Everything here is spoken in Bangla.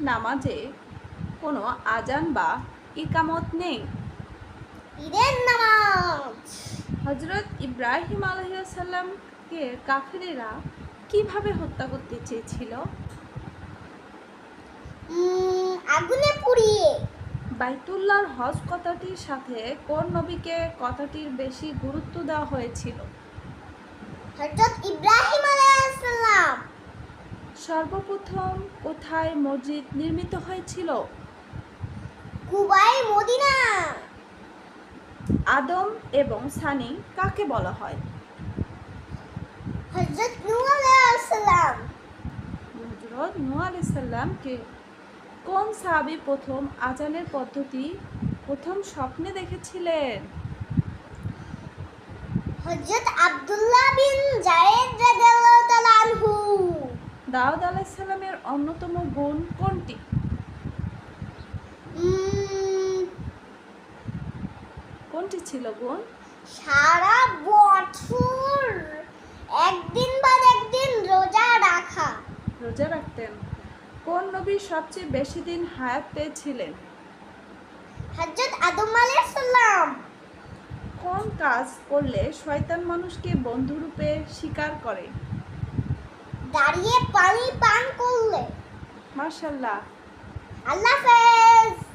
নামাজে কোনো আজান বা ইকামত নেই? ঈদের নামাজ। হজরত ইব্রাহিম আলহিসাল্লামকে কাফেরেরা কীভাবে হত্যা করতে চেয়েছিল? আগুনে পুড়িয়ে। বাইতুল্লাহর হজ কথাটির সাথে কোন নবীকে কথাটির বেশি গুরুত্ব দেওয়া হয়েছিল? হযরত ইব্রাহিম আলাইহিসসালাম সর্বপ্রথম কোথায় মসজিদ নির্মিত হয়েছিল? কুবাই মদিনা। আদম এবং সানি কাকে বলা হয়? হযরত নূহ আলাইহিসসালাম। হজরত নূহ আলাইসাল্লামকে কোন সাহাবী প্রথম আজানের পদ্ধতি প্রথম স্বপ্নে দেখেছিলেন? হযরত আব্দুল্লাহ দাউদ আলাইসাল্লামের অন্যতম গুণ কোনটি? কোনটি ছিল গুণ সারা বছর একদিন বাদ একদিন রোজা রাখা। রোজা রাখতেন। কোন নবী সবচেয়ে বেশি দিন হায়াত পেয়েছিলেন? হযরত আদম আলাইহিসসালাম কোন কাজ করলে শয়তান মানুষকে বন্ধুরূপে স্বীকার করে? দাঁড়িয়ে পানি পান করলে। মাশাল্লাহ। আল্লাহ হাফেজ।